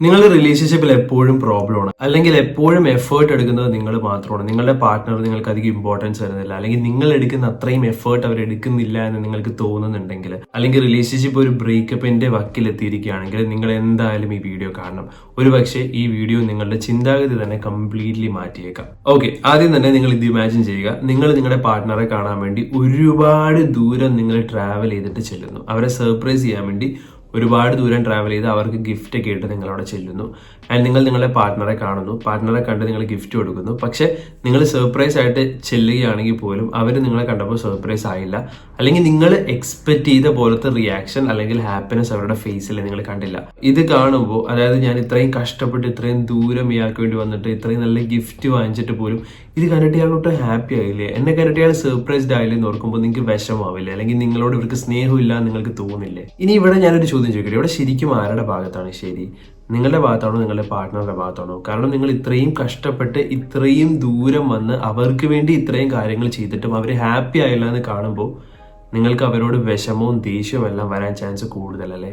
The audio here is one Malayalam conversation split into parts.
നിങ്ങളുടെ റിലേഷൻഷിപ്പിൽ എപ്പോഴും പ്രോബ്ലം ആണ്. അല്ലെങ്കിൽ എപ്പോഴും എഫേർട്ട് എടുക്കുന്നത് നിങ്ങൾ മാത്രമാണ്. നിങ്ങളുടെ പാർട്ട്ണർ നിങ്ങൾക്ക് അധികം ഇമ്പോർട്ടൻസ് തരുന്നില്ല അല്ലെങ്കിൽ നിങ്ങൾ എടുക്കുന്ന അത്രയും എഫേർട്ട് അവർ എടുക്കുന്നില്ല എന്ന് നിങ്ങൾക്ക് തോന്നുന്നുണ്ടെങ്കിൽ അല്ലെങ്കിൽ റിലേഷൻഷിപ്പ് ഒരു ബ്രേക്കപ്പിന്റെ വക്കിലെത്തിയിരിക്കുകയാണെങ്കിൽ നിങ്ങൾ എന്തായാലും ഈ വീഡിയോ കാണണം. ഒരു പക്ഷേ ഈ വീഡിയോ നിങ്ങളുടെ ചിന്താഗതി തന്നെ കംപ്ലീറ്റ്ലി മാറ്റിയേക്കാം. ഓക്കെ ആദ്യം തന്നെ നിങ്ങൾ ഇത് ഇമാജിൻ ചെയ്യുക. നിങ്ങൾ നിങ്ങളുടെ പാർട്ട്ണറെ കാണാൻ വേണ്ടി ഒരുപാട് ദൂരം നിങ്ങൾ ട്രാവൽ ചെയ്തിട്ട് ചെല്ലുന്നു. അവരെ സർപ്രൈസ് ചെയ്യാൻ വേണ്ടി ഒരുപാട് ദൂരം ട്രാവൽ ചെയ്ത് അവർക്ക് ഗിഫ്റ്റ് ഒക്കെ ഇട്ട് നിങ്ങളവിടെ ചെല്ലുന്നു. ആൻഡ് നിങ്ങൾ നിങ്ങളുടെ പാർട്ണറെ കാണുന്നു. പാർട്ണറെ കണ്ട് നിങ്ങൾ ഗിഫ്റ്റ് കൊടുക്കുന്നു. പക്ഷെ നിങ്ങൾ സർപ്രൈസ് ആയിട്ട് ചെല്ലുകയാണെങ്കിൽ പോലും അവർ നിങ്ങളെ കണ്ടപ്പോൾ സർപ്രൈസ് ആയില്ല. അല്ലെങ്കിൽ നിങ്ങൾ എക്സ്പെക്ട് ചെയ്ത പോലത്തെ റിയാക്ഷൻ അല്ലെങ്കിൽ ഹാപ്പിനെസ് അവരുടെ ഫേസിൽ നിങ്ങൾ കണ്ടില്ല. ഇത് കാണുമ്പോൾ അതായത് ഞാൻ ഇത്രയും കഷ്ടപ്പെട്ട് ഇത്രയും ദൂരം ഇയാൾക്ക് വേണ്ടി വന്നിട്ട് ഇത്രയും നല്ല ഗിഫ്റ്റ് വാങ്ങിച്ചിട്ട് പോലും ഇത് കണ്ടിട്ട് ഇയാളോട്ട് ഹാപ്പി ആയില്ലേ? എന്നെ കണ്ടിട്ട് ഇയാൾ സർപ്രൈസ്ഡ് ആയില്ലേ എന്ന് ഓർക്കുമ്പോൾ നിങ്ങൾക്ക് വിഷമാവില്ലേ? അല്ലെങ്കിൽ നിങ്ങളോട് ഇവർക്ക് സ്നേഹമില്ല നിങ്ങൾക്ക് തോന്നില്ലേ? ഇനി ഇവിടെ ഞാനൊരു ചോദ്യം ചോദിക്കട്ടെ. ഇവിടെ ശരിക്കും ആരുടെ ഭാഗത്താണ് ശരി? നിങ്ങളുടെ ഭാഗത്താണോ നിങ്ങളുടെ പാർട്ട്ണറുടെ ഭാഗത്താണോ? കാരണം നിങ്ങൾ ഇത്രയും കഷ്ടപ്പെട്ട് ഇത്രയും ദൂരം വന്ന് അവർക്ക് വേണ്ടി ഇത്രയും കാര്യങ്ങൾ ചെയ്തിട്ടും അവർ ഹാപ്പി ആയില്ല എന്ന് കാണുമ്പോൾ നിങ്ങൾക്ക് അവരോട് വിഷമവും ദേഷ്യവും എല്ലാം വരാൻ ചാൻസ് കൂടുതലല്ലേ?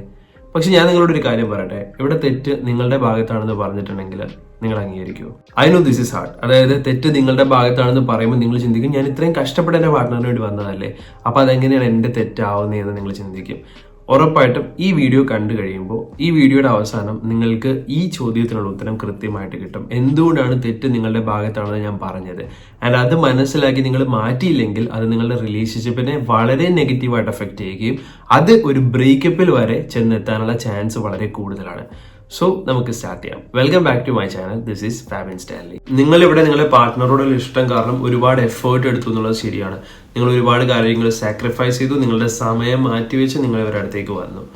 പക്ഷെ ഞാൻ നിങ്ങളോട് ഒരു കാര്യം പറയട്ടെ? ഇവിടെ തെറ്റ് നിങ്ങളുടെ ഭാഗത്താണെന്ന് പറഞ്ഞിട്ടുണ്ടെങ്കിൽ നിങ്ങൾ അംഗീകരിക്കൂ. I know this is hard അതായത് തെറ്റ് നിങ്ങളുടെ ഭാഗത്താണെന്ന് പറയുമ്പോൾ നിങ്ങൾ ചിന്തിക്കും ഞാൻ ഇത്രയും കഷ്ടപ്പെട്ട് എന്റെ പാർട്ട്ണറിന് വേണ്ടി വന്നതല്ലേ? അപ്പോൾ അതെങ്ങനെയാണ് എന്റെ തെറ്റാവുന്നതെന്ന് നിങ്ങൾ ചിന്തിക്കും. ഉറപ്പായിട്ടും ഈ വീഡിയോ കണ്ടു കഴിയുമ്പോൾ ഈ വീഡിയോയുടെ അവസാനം നിങ്ങൾക്ക് ഈ ചോദ്യത്തിനുള്ള ഉത്തരം കൃത്യമായിട്ട് കിട്ടും. എന്തുകൊണ്ടാണ് തെറ്റ് നിങ്ങളുടെ ഭാഗത്താണെന്ന് ഞാൻ പറഞ്ഞത്? ആൻഡ് അത് മനസ്സിലാക്കി നിങ്ങൾ മാറ്റിയില്ലെങ്കിൽ അത് നിങ്ങളുടെ റിലേഷൻഷിപ്പിനെ വളരെ നെഗറ്റീവായിട്ട് എഫക്റ്റ് ചെയ്യുകയും അത് ഒരു ബ്രേക്കപ്പിൽ വരെ ചെന്നെത്താനുള്ള ചാൻസ് വളരെ കൂടുതലാണ്. സോ നമുക്ക് സ്റ്റാർട്ട് ചെയ്യാം. Welcome back to my channel this is Fabin Stanley നിങ്ങൾ ഇവിടെ നിങ്ങളുടെ പാർട്ട്ണറോടുള്ള ഇഷ്ടം കാരണം ഒരുപാട് എഫേർട്ട് എടുത്തു എന്നുള്ളത് ശരിയാണ്. നിങ്ങൾ ഒരുപാട് കാര്യങ്ങൾ സാക്രിഫൈസ് ചെയ്തു നിങ്ങളുടെ സമയം മാറ്റിവെച്ച് നിങ്ങൾ ഇവരുടെ അടുത്തേക്ക് വന്നു.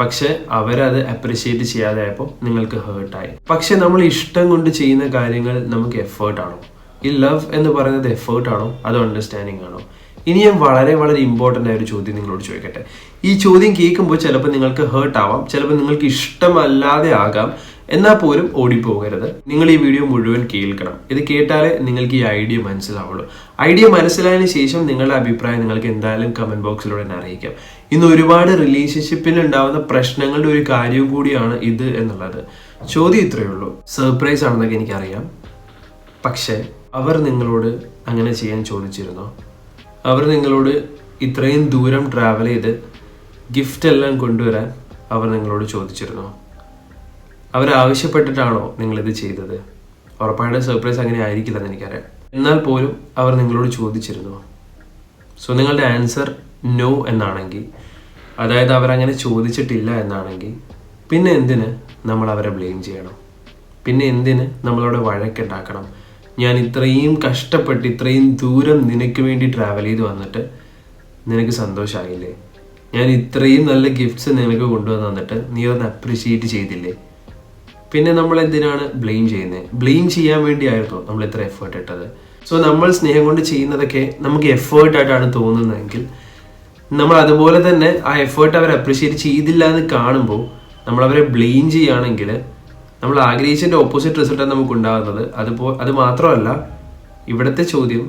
പക്ഷെ അവരത് അപ്രിഷിയേറ്റ് ചെയ്യാതായപ്പോൾ നിങ്ങൾക്ക് ഹേർട്ടായി പക്ഷെ നമ്മൾ ഇഷ്ടം കൊണ്ട് ചെയ്യുന്ന കാര്യങ്ങൾ നമുക്ക് എഫേർട്ടാണോ ഈ ലവ് എന്ന് പറയുന്നത് എഫേർട്ടാണോ അതോ അണ്ടർസ്റ്റാൻഡിങ് ആണോ? ഇനി ഞാൻ വളരെ വളരെ ഇമ്പോർട്ടന്റ് ആയ ഒരു ചോദ്യം നിങ്ങളോട് ചോദിക്കട്ടെ. ഈ ചോദ്യം കേൾക്കുമ്പോൾ ചിലപ്പോൾ നിങ്ങൾക്ക് ഹേർട്ട് ആവാം ചിലപ്പോൾ നിങ്ങൾക്ക് ഇഷ്ടമല്ലാതെ ആകാം. എന്നാൽ പോലും ഓടിപ്പോകരുത്. നിങ്ങൾ ഈ വീഡിയോ മുഴുവൻ കേൾക്കണം. ഇത് കേട്ടാലേ നിങ്ങൾക്ക് ഈ ഐഡിയ മനസ്സിലാവുള്ളൂ. ഐഡിയ മനസ്സിലായതിനു ശേഷം നിങ്ങളുടെ അഭിപ്രായം നിങ്ങൾക്ക് എന്തായാലും കമന്റ് ബോക്സിലൂടെ തന്നെ അറിയിക്കാം. ഇന്ന് ഒരുപാട് റിലേഷൻഷിപ്പിൽ ഉണ്ടാവുന്ന പ്രശ്നങ്ങളുടെ ഒരു കാര്യവും കൂടിയാണ് ഇത് എന്നുള്ളത്. ചോദ്യം ഇത്രയേ ഉള്ളൂ. സർപ്രൈസ് ആണെന്നൊക്കെ എനിക്കറിയാം. പക്ഷേ അവർ നിങ്ങളോട് അങ്ങനെ ചെയ്യാൻ ചോദിച്ചിരുന്നോ? അവർ നിങ്ങളോട് ഇത്രയും ദൂരം ട്രാവൽ ചെയ്ത് ഗിഫ്റ്റ് എല്ലാം കൊണ്ടുവരാൻ അവർ നിങ്ങളോട് ചോദിച്ചിരുന്നോ? അവരാവശ്യപ്പെട്ടിട്ടാണോ ഇത് ചെയ്തത്? ഉറപ്പായിട്ടും സർപ്രൈസ് അങ്ങനെ ആയിരിക്കില്ലെന്ന് എനിക്കറിയാം. എന്നാൽ പോലും അവർ നിങ്ങളോട് ചോദിച്ചിരുന്നു. സോ നിങ്ങളുടെ ആൻസർ നോ എന്നാണെങ്കിൽ അതായത് അവരങ്ങനെ ചോദിച്ചിട്ടില്ല എന്നാണെങ്കിൽ പിന്നെ എന്തിന് നമ്മൾ അവരെ ബ്ലെയിം ചെയ്യണം? പിന്നെ എന്തിന് നമ്മളവിടെ വഴക്കുണ്ടാക്കണം? ഞാൻ ഇത്രയും കഷ്ടപ്പെട്ട് ഇത്രയും ദൂരം നിനക്ക് വേണ്ടി ട്രാവൽ ചെയ്ത് വന്നിട്ട് നിനക്ക് സന്തോഷമായില്ലേ ഞാൻ ഇത്രയും നല്ല ഗിഫ്റ്റ്സ് നിനക്ക് കൊണ്ടുവന്ന് തന്നിട്ട് നീ ഒന്ന് അപ്രിഷിയേറ്റ് ചെയ്തില്ലേ? പിന്നെ നമ്മൾ എന്തിനാണ് ബ്ലെയിം ചെയ്യുന്നത്? ബ്ലെയിം ചെയ്യാൻ വേണ്ടിയായിരുന്നു നമ്മൾ ഇത്ര എഫേർട്ട് ഇട്ടത്. സോ നമ്മൾ സ്നേഹം കൊണ്ട് ചെയ്യുന്നതൊക്കെ നമുക്ക് എഫേർട്ട് ആയിട്ടാണ് തോന്നുന്നതെങ്കിൽ നമ്മൾ അതുപോലെ തന്നെ ആ എഫേർട്ട് അവർ അപ്രിഷ്യേറ്റ് ചെയ്തില്ല എന്ന് കാണുമ്പോൾ നമ്മൾ അവരെ ബ്ലെയിം ചെയ്യുകയാണെങ്കിൽ നമ്മൾ ആഗ്രഹിച്ചതിന്റെ ഓപ്പോസിറ്റ് റിസൾട്ടാണ് നമുക്ക് ഉണ്ടാകുന്നത്. അതുപോ അത് മാത്രമല്ല ഇവിടുത്തെ ചോദ്യം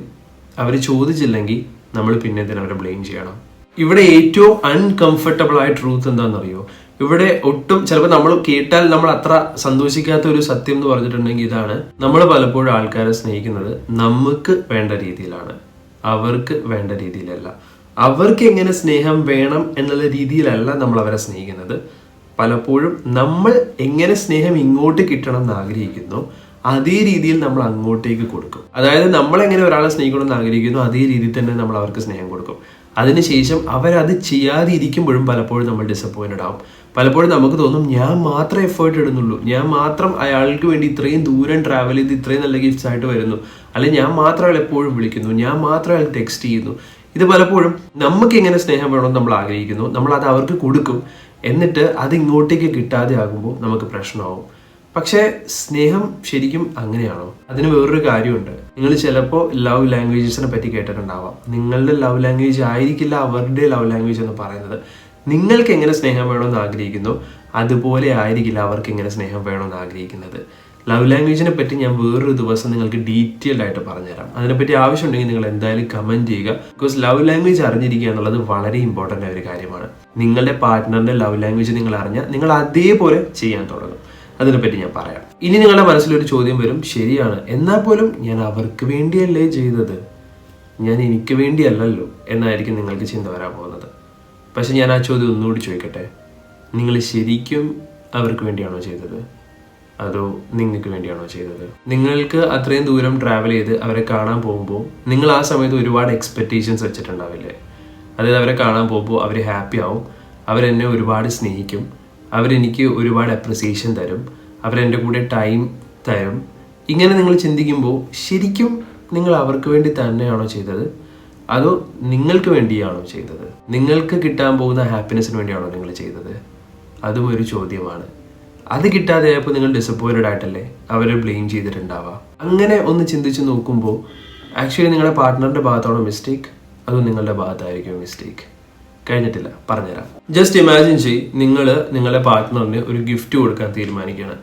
അവർ ചോദിച്ചില്ലെങ്കിൽ നമ്മൾ പിന്നെ എന്തിനാ അവരെ ബ്ലെയിം ചെയ്യണം? ഇവിടെ ഏറ്റവും അൺകംഫർട്ടബിൾ ആയ ട്രൂത്ത് എന്താണെന്നറിയോ? ഇവിടെ ഒട്ടും ചിലപ്പോൾ നമ്മൾ കേട്ടാൽ നമ്മൾ അത്ര സന്തോഷിക്കാത്ത ഒരു സത്യം എന്ന് പറഞ്ഞിട്ടുണ്ടെങ്കിൽ ഇതാണ്. നമ്മൾ പലപ്പോഴും ആൾക്കാരെ സ്നേഹിക്കുന്നത് നമുക്ക് വേണ്ട രീതിയിലാണ്. അവർക്ക് വേണ്ട രീതിയിലല്ല. അവർക്ക് എങ്ങനെ സ്നേഹം വേണം എന്നുള്ള രീതിയിലല്ല നമ്മൾ അവരെ സ്നേഹിക്കുന്നത്. പലപ്പോഴും നമ്മൾ എങ്ങനെ സ്നേഹം ഇങ്ങോട്ട് കിട്ടണം എന്ന് ആഗ്രഹിക്കുന്നു അതേ രീതിയിൽ നമ്മൾ അങ്ങോട്ടേക്ക് കൊടുക്കും. അതായത് നമ്മൾ എങ്ങനെ ഒരാളെ സ്നേഹിക്കണം എന്ന് ആഗ്രഹിക്കുന്നു അതേ രീതിയിൽ തന്നെ നമ്മൾ അവർക്ക് സ്നേഹം അതിനുശേഷം അവരത് ചെയ്യാതെ ഇരിക്കുമ്പോഴും പലപ്പോഴും നമ്മൾ ഡിസപ്പോയിന്റഡ് ആവും. പലപ്പോഴും നമുക്ക് തോന്നും ഞാൻ മാത്രം എഫേർട്ട് ഇടുന്നുള്ളൂ. ഞാൻ മാത്രം അയാൾക്ക് വേണ്ടി ഇത്രയും ദൂരം ട്രാവൽ ചെയ്ത് ഇത്രയും നല്ല ഗിഫ്റ്റ്സ് ആയിട്ട് വരുന്നു. അല്ലെങ്കിൽ ഞാൻ മാത്രം അയാൾ എപ്പോഴും വിളിക്കുന്നു. ഞാൻ മാത്രം അയാൾ ടെക്സ്റ്റ് ചെയ്യുന്നു. ഇത് പലപ്പോഴും നമുക്ക് എങ്ങനെ സ്നേഹം വേണമെന്ന് നമ്മൾ ആഗ്രഹിക്കുന്നു. നമ്മൾ അത് അവർക്ക് കൊടുക്കും. എന്നിട്ട് അത് ഇങ്ങോട്ടേക്ക് കിട്ടാതെ ആകുമ്പോൾ നമുക്ക് പ്രശ്നമാവും. പക്ഷേ സ്നേഹം ശരിക്കും അങ്ങനെയാണോ? അതിന് വേറൊരു കാര്യമുണ്ട്. നിങ്ങൾ ചിലപ്പോൾ ലവ് ലാംഗ്വേജസിനെ പറ്റി കേട്ടിട്ടുണ്ടാവാം. നിങ്ങളുടെ ലവ് ലാംഗ്വേജ് ആയിരിക്കില്ല അവരുടെ ലവ് ലാംഗ്വേജ് എന്ന് പറയുന്നത്. നിങ്ങൾക്ക് എങ്ങനെ സ്നേഹം വേണമെന്ന് ആഗ്രഹിക്കുന്നു? അതുപോലെ ആയിരിക്കില്ല അവർക്ക് എങ്ങനെ സ്നേഹം വേണമെന്ന് ആഗ്രഹിക്കുന്നത്. ലവ് ലാംഗ്വേജിനെ പറ്റി ഞാൻ വേറൊരു ദിവസം നിങ്ങൾക്ക് ഡീറ്റെയിൽഡ് ആയിട്ട് പറഞ്ഞുതരാം. അതിനെപ്പറ്റി ആവശ്യമുണ്ടെങ്കിൽ നിങ്ങൾ എന്തായാലും കമന്റ് ചെയ്യുക. ബിക്കോസ് ലവ് ലാംഗ്വേജ് അറിഞ്ഞിരിക്കുക എന്നുള്ളത് വളരെ ഇമ്പോർട്ടന്റ് ആയ ഒരു കാര്യമാണ്. നിങ്ങളുടെ പാർട്ട്ണറിന്റെ ലവ് ലാംഗ്വേജ് നിങ്ങൾ അറിഞ്ഞാൽ നിങ്ങൾ അതേപോലെ ചെയ്യാൻ തുടങ്ങും. അതിനെപ്പറ്റി ഞാൻ പറയാം. ഇനി നിങ്ങളുടെ മനസ്സിലൊരു ചോദ്യം വരും. ശരിയാണ്. എന്നാൽ പോലും ഞാൻ അവർക്ക് വേണ്ടിയല്ലേ ചെയ്തത്? ഞാൻ എനിക്ക് വേണ്ടിയല്ലല്ലോ എന്നായിരിക്കും നിങ്ങൾക്ക് ചിന്ത വരാൻ പോകുന്നത്. പക്ഷെ ഞാൻ ആ ചോദ്യം ഒന്നുകൂടി ചോദിക്കട്ടെ? നിങ്ങൾ ശരിക്കും അവർക്ക് വേണ്ടിയാണോ ചെയ്തത്? അതോ നിങ്ങൾക്ക് വേണ്ടിയാണോ ചെയ്തത്? നിങ്ങൾക്ക് അത്രയും ദൂരം ട്രാവൽ ചെയ്ത് അവരെ കാണാൻ പോകുമ്പോൾ നിങ്ങൾ ആ സമയത്ത് ഒരുപാട് എക്സ്പെക്റ്റേഷൻസ് വെച്ചിട്ടുണ്ടാവില്ലേ? അതായത് അവരെ കാണാൻ പോകുമ്പോൾ അവർ ഹാപ്പി ആവും. അവരെന്നെ ഒരുപാട് സ്നേഹിക്കും. അവരെനിക്ക് ഒരുപാട് അപ്രിസിയേഷൻ തരും. അവരെന്റെ കൂടെ ടൈം തരും. ഇങ്ങനെ നിങ്ങൾ ചിന്തിക്കുമ്പോൾ ശരിക്കും നിങ്ങൾ അവർക്ക് വേണ്ടി തന്നെയാണോ ചെയ്തത്? അതോ നിങ്ങൾക്ക് വേണ്ടിയാണോ ചെയ്തത്? നിങ്ങൾക്ക് കിട്ടാൻ പോകുന്ന ഹാപ്പിനെസ്സിന് വേണ്ടിയാണോ നിങ്ങൾ ചെയ്തത്? അതും ഒരു ചോദ്യമാണ്. അത് കിട്ടാതെ ആയപ്പോൾ നിങ്ങൾ ഡിസപ്പോയിന്റഡ് ആയിട്ടല്ലേ? അവരെ ബ്ലെയിം ചെയ്തിട്ടുണ്ടാവുക അങ്ങനെ ഒന്ന് ചിന്തിച്ച് നോക്കുമ്പോൾ ആക്ച്വലി നിങ്ങളുടെ പാർട്ട്ണറിന്റെ ഭാഗത്താണോ മിസ്റ്റേക്ക് അതോ നിങ്ങളുടെ ഭാഗത്തായിരിക്കും മിസ്റ്റേക്ക് കഴിഞ്ഞിട്ടില്ല. പറഞ്ഞുതരാം. ജസ്റ്റ് ഇമാജിൻ ചെയ് നിങ്ങൾ നിങ്ങളുടെ പാർട്ട്ണറിന് ഒരു ഗിഫ്റ്റ് കൊടുക്കാൻ തീരുമാനിക്കുകയാണ്.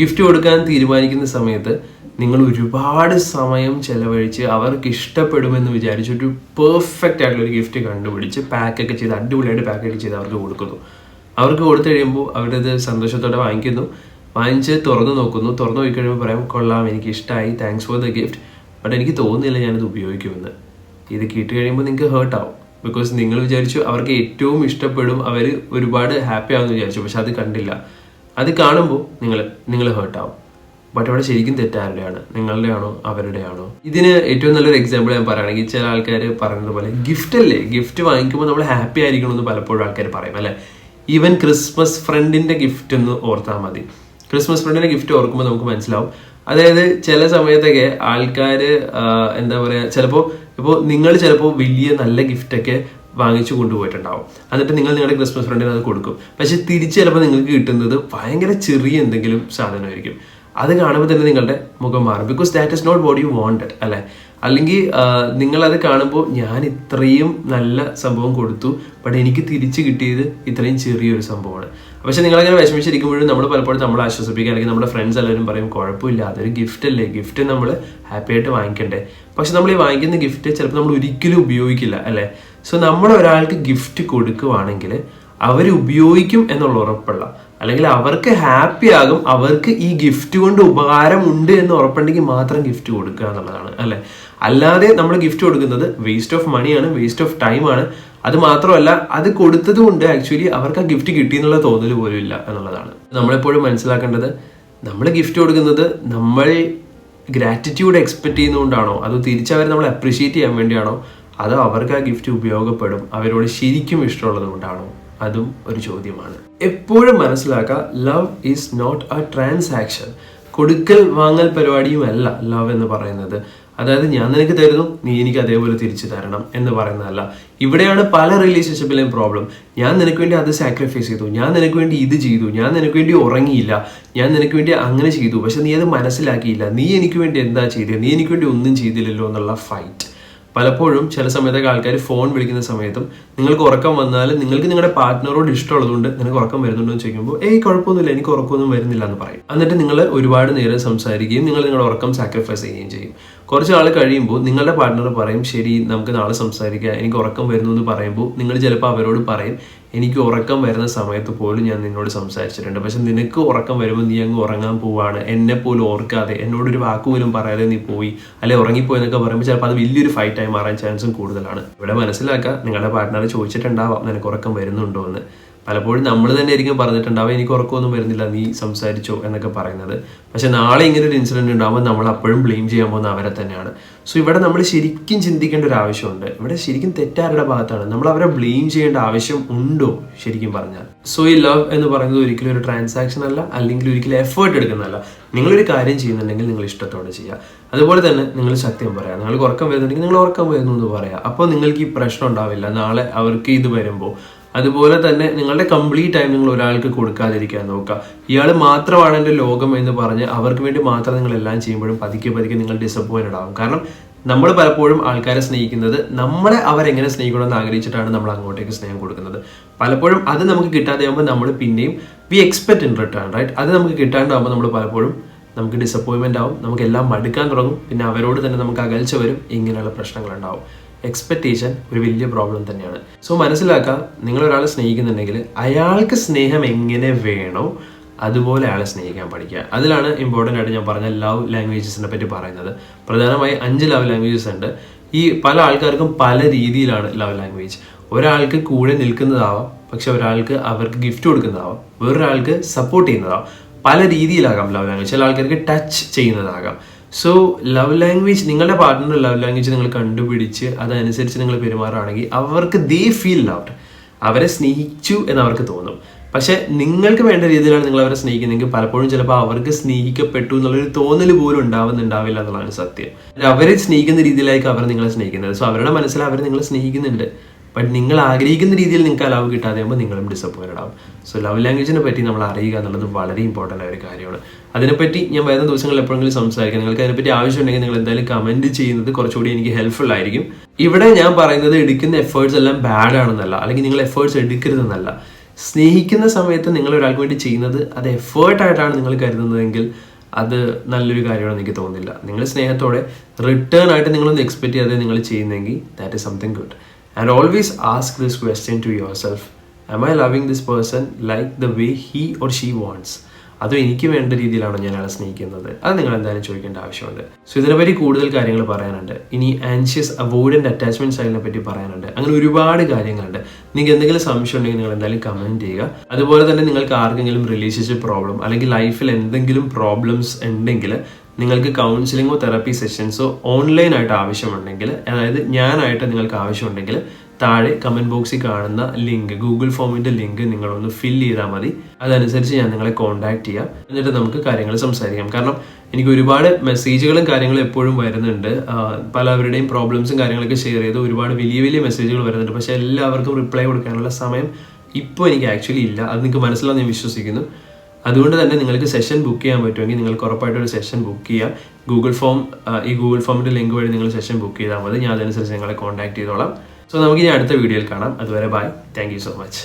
ഗിഫ്റ്റ് കൊടുക്കാൻ തീരുമാനിക്കുന്ന സമയത്ത് നിങ്ങൾ ഒരുപാട് സമയം ചെലവഴിച്ച് അവർക്ക് ഇഷ്ടപ്പെടുമെന്ന് വിചാരിച്ച് ഒരു പെർഫെക്റ്റ് ആയിട്ടുള്ള ഒരു ഗിഫ്റ്റ് കണ്ടുപിടിച്ച് പാക്കൊക്കെ ചെയ്ത് അടിപൊളിയായിട്ട് പാക്കൊക്കെ ചെയ്ത് അവർക്ക് കൊടുക്കുന്നു. അവർക്ക് കൊടുത്തു കഴിയുമ്പോൾ അവരത് സന്തോഷത്തോടെ വാങ്ങിക്കുന്നു. വാങ്ങിച്ച് തുറന്നു നോക്കുന്നു. തുറന്നു പോയി കഴിയുമ്പോൾ പറയാം കൊള്ളാം എനിക്ക് ഇഷ്ടമായി thanks for the gift but എനിക്ക് തോന്നുന്നില്ല ഞാനിത് ഉപയോഗിക്കുമെന്ന്. ഇത് കേട്ട് കഴിയുമ്പോൾ നിങ്ങൾക്ക് ഹേർട്ട് ആവും. ബിക്കോസ് നിങ്ങൾ വിചാരിച്ചു അവർക്ക് ഏറ്റവും ഇഷ്ടപ്പെടും അവർ ഒരുപാട് ഹാപ്പി ആകുമെന്ന് വിചാരിച്ചു. പക്ഷെ അത് കണ്ടില്ല. അത് കാണുമ്പോൾ നിങ്ങൾ നിങ്ങൾ ഹേർട്ടാവും ബട്ട് അവിടെ ശരിക്കും തെറ്റാരുടെയാണ്. നിങ്ങളുടെയാണോ? അവരുടെയാണോ? അവരുടെ ഇതിന് ഏറ്റവും നല്ലൊരു എക്സാമ്പിൾ ഞാൻ പറയുകയാണെങ്കിൽ ചില ആൾക്കാർ പറയുന്നത് പോലെ ഗിഫ്റ്റ് അല്ലേ? ഗിഫ്റ്റ് വാങ്ങിക്കുമ്പോൾ നമ്മൾ ഹാപ്പി ആയിരിക്കണം എന്ന് പലപ്പോഴും ആൾക്കാർ പറയും അല്ലേ? ഈവൻ ക്രിസ്മസ് ഫ്രണ്ടിന്റെ ഗിഫ്റ്റ് ഒന്ന് ഓർത്താൽ മതി. ക്രിസ്മസ് ഫ്രണ്ടിന്റെ ഗിഫ്റ്റ് ഓർക്കുമ്പോൾ നമുക്ക് മനസ്സിലാവും. അതായത് ചില സമയത്തൊക്കെ ആൾക്കാർ എന്താ പറയുക ചിലപ്പോൾ ഇപ്പോൾ നിങ്ങൾ ചിലപ്പോൾ വലിയ നല്ല ഗിഫ്റ്റൊക്കെ വാങ്ങിച്ചു കൊണ്ടുപോയിട്ടുണ്ടാവും. എന്നിട്ട് നിങ്ങൾ നിങ്ങളുടെ ക്രിസ്മസ് ഫ്രണ്ടിന് അത് കൊടുക്കും. പക്ഷെ തിരിച്ച് ചിലപ്പോൾ നിങ്ങൾക്ക് കിട്ടുന്നത് ഭയങ്കര ചെറിയ എന്തെങ്കിലും സാധനമായിരിക്കും. അത് കാണുമ്പോൾ തന്നെ നിങ്ങളുടെ മുഖം മാറും. Because that is not what you wanted അല്ലെ? അല്ലെങ്കിൽ നിങ്ങളത് കാണുമ്പോൾ ഞാൻ ഇത്രയും നല്ല സംഭവം കൊടുത്തു ബട്ട് എനിക്ക് തിരിച്ച് കിട്ടിയത് ഇത്രയും ചെറിയൊരു സംഭവമാണ്. പക്ഷെ നിങ്ങളങ്ങനെ വിഷമിച്ചിരിക്കുമ്പോഴും നമ്മൾ പലപ്പോഴും നമ്മൾ ആശ്വസിപ്പിക്കുക അല്ലെങ്കിൽ നമ്മുടെ ഫ്രണ്ട്സ് എല്ലാവരും പറയും കുഴപ്പമില്ല അതൊരു ഗിഫ്റ്റ് അല്ലേ? ഗിഫ്റ്റ് നമ്മൾ ഹാപ്പി ആയിട്ട് വാങ്ങിക്കണ്ടേ? പക്ഷെ നമ്മൾ ഈ വാങ്ങിക്കുന്ന ഗിഫ്റ്റ് ചിലപ്പോൾ നമ്മൾ ഒരിക്കലും ഉപയോഗിക്കില്ല അല്ലേ? സോ നമ്മൾ ഒരാൾക്ക് ഗിഫ്റ്റ് കൊടുക്കുവാണെങ്കിൽ അവർ ഉപയോഗിക്കും എന്നുള്ള ഉറപ്പുള്ള അല്ലെങ്കിൽ അവർക്ക് ഹാപ്പി ആകും അവർക്ക് ഈ ഗിഫ്റ്റ് കൊണ്ട് ഉപകാരം ഉണ്ട് എന്ന് ഉറപ്പുണ്ടെങ്കിൽ മാത്രം ഗിഫ്റ്റ് കൊടുക്കുക എന്നുള്ളതാണ് അല്ലെ? അല്ലാതെ നമ്മൾ ഗിഫ്റ്റ് കൊടുക്കുന്നത് വേസ്റ്റ് ഓഫ് മണിയാണ് വേസ്റ്റ് ഓഫ് ടൈമാണ് അത് മാത്രമല്ല അത് കൊടുത്തത് കൊണ്ട് ആക്ച്വലി അവർക്ക് ആ ഗിഫ്റ്റ് കിട്ടി എന്നുള്ള തോന്നൽ പോലും ഇല്ല എന്നുള്ളതാണ്. നമ്മളെപ്പോഴും മനസ്സിലാക്കേണ്ടത് നമ്മൾ ഗിഫ്റ്റ് കൊടുക്കുന്നത് നമ്മൾ ഗ്രാറ്റിറ്റ്യൂഡ് എക്സ്പെക്ട് ചെയ്യുന്നതുകൊണ്ടാണോ? അതോ തിരിച്ചവരെ നമ്മൾ അപ്രീഷിയേറ്റ് ചെയ്യാൻ വേണ്ടിയാണോ? അതോ അവർക്ക് ആ ഗിഫ്റ്റ് ഉപയോഗപ്പെടും അവരോട് ശരിക്കും ഇഷ്ടമുള്ളത് കൊണ്ടാണോ? അതും ഒരു ചോദ്യമാണ്. എപ്പോഴും മനസ്സിലാക്കുക love is not a transaction കൊടുക്കൽ വാങ്ങൽ പരിപാടിയുമല്ല ലവ് എന്ന് പറയുന്നത്. അതായത് ഞാൻ നിനക്ക് തരുന്നു നീ എനിക്ക് അതേപോലെ തിരിച്ചു തരണം എന്ന് പറയുന്നതല്ല. ഇവിടെയാണ് പല റിലേഷൻഷിപ്പിലെയും പ്രോബ്ലം ഞാൻ നിനക്ക് വേണ്ടി അത് സാക്രിഫൈസ് ചെയ്തു ഞാൻ നിനക്ക് വേണ്ടി ഇത് ചെയ്തു ഞാൻ നിനക്ക് വേണ്ടി ഉറങ്ങിയില്ല ഞാൻ നിനക്ക് വേണ്ടി അങ്ങനെ ചെയ്തു പക്ഷെ നീ അത് മനസ്സിലാക്കിയില്ല. നീ എനിക്ക് വേണ്ടി എന്താ ചെയ്തത് നീ എനിക്ക് വേണ്ടി ഒന്നും ചെയ്തില്ലല്ലോ എന്നുള്ള ഫൈറ്റ് പലപ്പോഴും ചില സമയത്തൊക്കെ ആൾക്കാർ ഫോൺ വിളിക്കുന്ന സമയത്തും നിങ്ങൾക്ക് ഉറക്കം വന്നാൽ നിങ്ങൾക്ക് നിങ്ങളുടെ പാർട്ട്ണറോട് ഇഷ്ടമുള്ളതുകൊണ്ട് നിനക്ക് ഉറക്കം വരുന്നുണ്ടോ എന്ന് ചോദിക്കുമ്പോൾ ഏയ് കുഴപ്പമൊന്നുമില്ല എനിക്ക് ഉറക്കമൊന്നും വരുന്നില്ല എന്ന് പറയും. എന്നിട്ട് നിങ്ങൾ ഒരുപാട് നേരം സംസാരിക്കുകയും നിങ്ങൾ നിങ്ങളുടെ ഉറക്കം സാക്രിഫൈസ് ചെയ്യുകയും ചെയ്യും. കുറച്ച് നാൾ കഴിയുമ്പോൾ നിങ്ങളുടെ പാർട്ട്ണർ പറയും ശരി നമുക്ക് നാളെ സംസാരിക്കാം. എനിക്ക് ഉറക്കം വരുന്നു എന്ന് പറയുമ്പോൾ നിങ്ങൾ ചിലപ്പോൾ അവരോട് പറയും എനിക്ക് ഉറക്കം വരുന്ന സമയത്ത് പോലും ഞാൻ നിന്നോട് സംസാരിച്ചിട്ടുണ്ട്. പക്ഷെ നിനക്ക് ഉറക്കം വരുമ്പോൾ നീ അങ്ങ് ഉറങ്ങാൻ പോവാണ്. എന്നെ പോലും ഓർക്കാതെ എന്നോടൊരു വാക്ക് പോലും പറയാതെ നീ പോയി. അല്ലെ ഉറങ്ങിപ്പോയി എന്നൊക്കെ പറയുമ്പോൾ ചിലപ്പോൾ അത് വലിയൊരു ഫൈറ്റായി മാറാൻ ചാൻസും കൂടുതലാണ്. ഇവിടെ മനസ്സിലാക്കുക നിങ്ങളുടെ പാർട്ട്ണർ ചോദിച്ചിട്ടുണ്ടാവാം നിനക്ക് ഉറക്കം വരുന്നുണ്ടോ എന്ന് പലപ്പോഴും നമ്മൾ തന്നെ ആയിരിക്കും പറഞ്ഞിട്ടുണ്ടാവും എനിക്ക് ഉറക്കമൊന്നും വരുന്നില്ല നീ സംസാരിച്ചോ എന്നൊക്കെ പറയുന്നത്. പക്ഷെ നാളെ ഇങ്ങനെ ഒരു ഇൻസിഡന്റ് ഉണ്ടാകുമ്പോൾ നമ്മൾ അപ്പോഴും ബ്ലെയിം ചെയ്യാൻ പോകുന്ന അവരെ തന്നെയാണ്. സോ ഇവിടെ നമ്മൾ ശരിക്കും ചിന്തിക്കേണ്ട ഒരു ആവശ്യമുണ്ട്. ഇവിടെ ശരിക്കും തെറ്റാരുടെ ഭാഗത്താണ്. നമ്മൾ അവരെ ബ്ലെയിം ചെയ്യേണ്ട ആവശ്യം ഉണ്ടോ ശരിക്കും പറഞ്ഞാൽ? സോ ഈ ലവ് എന്ന് പറയുന്നത് ഒരിക്കലും ഒരു ട്രാൻസാക്ഷൻ അല്ല അല്ലെങ്കിൽ ഒരിക്കലും എഫേർട്ട് എടുക്കുന്നതല്ല. നിങ്ങളൊരു കാര്യം ചെയ്യുന്നുണ്ടെങ്കിൽ നിങ്ങൾ ഇഷ്ടത്തോടെ ചെയ്യുക. അതുപോലെ തന്നെ നിങ്ങൾ സത്യം പറയാം നിങ്ങൾക്ക് ഉറക്കം വരുന്നുണ്ടെങ്കിൽ നിങ്ങൾ ഉറക്കം വരുന്നു എന്ന് പറയാം അപ്പോൾ നിങ്ങൾക്ക് ഈ പ്രശ്നം ഉണ്ടാവില്ല. നാളെ അവർക്ക് ഇത് വരുമ്പോൾ അതുപോലെ തന്നെ നിങ്ങളുടെ കംപ്ലീറ്റ് ടൈം നിങ്ങൾ ഒരാൾക്ക് കൊടുക്കാതിരിക്കാൻ നോക്കുക. ഇയാൾ മാത്രമാണ് എന്റെ ലോകം എന്ന് പറഞ്ഞ് അവർക്ക് വേണ്ടി മാത്രം നിങ്ങൾ എല്ലാം ചെയ്യുമ്പോഴും പതുക്കെ പതുക്കെ നിങ്ങൾ ഡിസപ്പോയിന്റഡ് ആവും. കാരണം നമ്മൾ പലപ്പോഴും ആൾക്കാരെ സ്നേഹിക്കുന്നത് നമ്മളെ അവരെങ്ങനെ സ്നേഹിക്കണമെന്ന് ആഗ്രഹിച്ചിട്ടാണ് നമ്മൾ അങ്ങോട്ടേക്ക് സ്നേഹം കൊടുക്കുന്നത്. പലപ്പോഴും അത് നമുക്ക് കിട്ടാതെ ആകുമ്പോൾ നമ്മൾ പിന്നെയും we expect in return right അത് നമുക്ക് കിട്ടാണ്ടാകുമ്പോൾ നമ്മൾ പലപ്പോഴും നമുക്ക് ഡിസപ്പോയിൻമെന്റ് ആവും. നമുക്ക് എല്ലാം മടുക്കാൻ തുടങ്ങും. പിന്നെ അവരോട് തന്നെ നമുക്ക് അകൽച്ച വരും. ഇങ്ങനെയുള്ള പ്രശ്നങ്ങളുണ്ടാവും. എക്സ്പെക്റ്റേഷൻ ഒരു വലിയ പ്രോബ്ലം തന്നെയാണ്. സോ മനസ്സിലാക്കുക നിങ്ങൾ ഒരാളെ സ്നേഹിക്കുന്നുണ്ടെങ്കിൽ അയാൾക്ക് സ്നേഹം എങ്ങനെ വേണോ അതുപോലെ അയാളെ സ്നേഹിക്കാൻ പഠിക്കുക. അതിലാണ് ഇമ്പോർട്ടന്റ് ആയിട്ട് ഞാൻ പറഞ്ഞ ലവ് ലാംഗ്വേജസിനെ പറ്റി പറയുന്നത്. പ്രധാനമായി അഞ്ച് ലവ് ലാംഗ്വേജസ് ഉണ്ട്. ഈ പല ആൾക്കാർക്കും പല രീതിയിലാണ് ലവ് ലാംഗ്വേജ് ഒരാൾക്ക് കൂടെ നിൽക്കുന്നതാവാം പക്ഷെ ഒരാൾക്ക് അവർക്ക് ഗിഫ്റ്റ് കൊടുക്കുന്നതാവാം വേറൊരാൾക്ക് സപ്പോർട്ട് ചെയ്യുന്നതാവാം. പല രീതിയിലാകാം ലവ് ലാംഗ്വേജ് ചില ആൾക്കാർക്ക് ടച്ച് ചെയ്യുന്നതാകാം. സോ ലവ് ലാംഗ്വേജ് നിങ്ങളുടെ പാർട്ട്ണർ ലവ് ലാംഗ്വേജ് നിങ്ങൾ കണ്ടുപിടിച്ച് അതനുസരിച്ച് നിങ്ങൾ പെരുമാറുകയാണെങ്കിൽ അവർക്ക് ദേ ഫീൽ ലവ്ഡ് അവരെ സ്നേഹിച്ചു എന്ന് അവർക്ക് തോന്നും. പക്ഷെ നിങ്ങൾക്ക് വേണ്ട രീതിയിലാണ് നിങ്ങൾ അവരെ സ്നേഹിക്കുന്നതെങ്കിൽ പലപ്പോഴും ചിലപ്പോൾ അവർക്ക് സ്നേഹിക്കപ്പെട്ടു എന്നുള്ളൊരു തോന്നൽ പോലും ഉണ്ടാവുന്നുണ്ടാവില്ല എന്നുള്ളതാണ് സത്യം. അവരെ സ്നേഹിക്കുന്ന രീതിയിലായിരിക്കും അവർ നിങ്ങളെ സ്നേഹിക്കുന്നത്. സോ അവരുടെ മനസ്സിൽ അവർ നിങ്ങളെ സ്നേഹിക്കുന്നുണ്ട്. ബട്ട് നിങ്ങൾ ആഗ്രഹിക്കുന്ന രീതിയിൽ നിങ്ങൾക്ക് ലവ് കിട്ടാതെ ആകുമ്പോൾ നിങ്ങളും ഡിസപ്പോയിന്റഡ് ആവും. സോ ലവ് ലാംഗ്വേജിനെ പറ്റി നമ്മൾ അറിയുക എന്നുള്ളത് വളരെ ഇമ്പോർട്ടന്റ് ആയ ഒരു കാര്യമാണ്. അതിനെപ്പറ്റി ഞാൻ വരുന്ന ദിവസങ്ങളിൽ എപ്പോഴെങ്കിലും സംസാരിക്കാം. നിങ്ങൾക്ക് അതിനെപ്പറ്റി ആവശ്യമുണ്ടെങ്കിൽ നിങ്ങൾ എന്തായാലും കമന്റ് ചെയ്യുന്നത് കുറച്ചുകൂടി എനിക്ക് ഹെൽപ്ഫുൾ ആയിരിക്കും. ഇവിടെ ഞാൻ പറയുന്നത് എടുക്കുന്ന എഫേർട്സ് എല്ലാം ബാഡ് ആണെന്നല്ല. അല്ലെങ്കിൽ നിങ്ങൾ എഫേർട്സ് എടുക്കരുതെന്നല്ല. സ്നേഹിക്കുന്ന സമയത്ത് നിങ്ങൾ ഒരാൾക്ക് വേണ്ടി ചെയ്യുന്നത് അത് എഫേർട്ടായിട്ടാണ് നിങ്ങൾ കരുതുന്നതെങ്കിൽ അത് നല്ലൊരു കാര്യമാണ് എനിക്ക് തോന്നുന്നില്ല. നിങ്ങൾ സ്നേഹത്തോടെ റിട്ടേൺ ആയിട്ട് നിങ്ങളൊന്ന് എക്സ്പെക്ട് ചെയ്യാതെ നിങ്ങൾ ചെയ്യുന്നെങ്കിൽ that is something good and always ask this question to yourself. Am I loving this person like the way he or she wants? അതും എനിക്ക് വേണ്ട രീതിയിലാണ് ഞാൻ അയാളെ സ്നേഹിക്കുന്നത്? അത് നിങ്ങൾ എന്തായാലും ചോദിക്കേണ്ട ആവശ്യമുണ്ട്. സോ ഇതിനെപ്പറ്റി കൂടുതൽ കാര്യങ്ങൾ പറയാനുണ്ട്. ഇനി ആൻഷ്യസ് അവോയ്ഡന്റ് അറ്റാച്ച്മെന്റ് സ്റ്റൈലിനെ പറ്റി പറയാനുണ്ട്. അങ്ങനെ ഒരുപാട് കാര്യങ്ങളുണ്ട്. നിങ്ങൾക്ക് എന്തെങ്കിലും സംശയം ഉണ്ടെങ്കിൽ നിങ്ങൾ എന്തായാലും കമന്റ് ചെയ്യുക. അതുപോലെ തന്നെ നിങ്ങൾക്ക് ആർക്കെങ്കിലും റിലേഷൻഷിപ്പ് പ്രോബ്ലം അല്ലെങ്കിൽ ലൈഫിൽ എന്തെങ്കിലും പ്രോബ്ലംസ് ഉണ്ടെങ്കിൽ നിങ്ങൾക്ക് കൗൺസിലിങ്ങോ തെറപ്പി സെഷൻസോ ഓൺലൈനായിട്ട് ആവശ്യമുണ്ടെങ്കിൽ അതായത് ഞാനായിട്ട് നിങ്ങൾക്ക് ആവശ്യമുണ്ടെങ്കിൽ താഴെ കമന്റ് ബോക്സിൽ കാണുന്ന ലിങ്ക് ഗൂഗിൾ ഫോമിന്റെ ലിങ്ക് നിങ്ങളൊന്ന് ഫില്ല് ചെയ്താൽ മതി. അതനുസരിച്ച് ഞാൻ നിങ്ങളെ കോൺടാക്ട് ചെയ്യാം. എന്നിട്ട് നമുക്ക് കാര്യങ്ങൾ സംസാരിക്കാം. കാരണം എനിക്ക് ഒരുപാട് മെസ്സേജുകളും കാര്യങ്ങളും എപ്പോഴും വരുന്നുണ്ട്. പലവരുടെയും പ്രോബ്ലംസും കാര്യങ്ങളൊക്കെ ഷെയർ ചെയ്ത് ഒരുപാട് വലിയ വലിയ മെസ്സേജുകൾ വരുന്നുണ്ട്. പക്ഷേ എല്ലാവർക്കും റിപ്ലൈ കൊടുക്കാനുള്ള സമയം ഇപ്പോൾ എനിക്ക് ആക്ച്വലി ഇല്ല. അത് നിങ്ങൾക്ക് മനസ്സിലാവും ഞാൻ വിശ്വസിക്കുന്നു. അതുകൊണ്ട് തന്നെ നിങ്ങൾക്ക് സെഷൻ ബുക്ക് ചെയ്യാൻ പറ്റുമെങ്കിൽ നിങ്ങൾക്ക് ഉറപ്പായിട്ടും ഒരു സെഷൻ ബുക്ക് ചെയ്യാം. ഗൂഗിൾ ഫോം ഈ ഗൂഗിൾ ഫോമിന്റെ ലിങ്ക് വഴി നിങ്ങൾ സെഷൻ ബുക്ക് ചെയ്താൽ മതി. ഞാൻ അതനുസരിച്ച് നിങ്ങളെ കോൺടാക്ട് ചെയ്തോളാം. സോ നമുക്ക് ഇനി അടുത്ത വീഡിയോയിൽ കാണാം. അതുവരെ ബൈ താങ്ക് സോ മച്ച്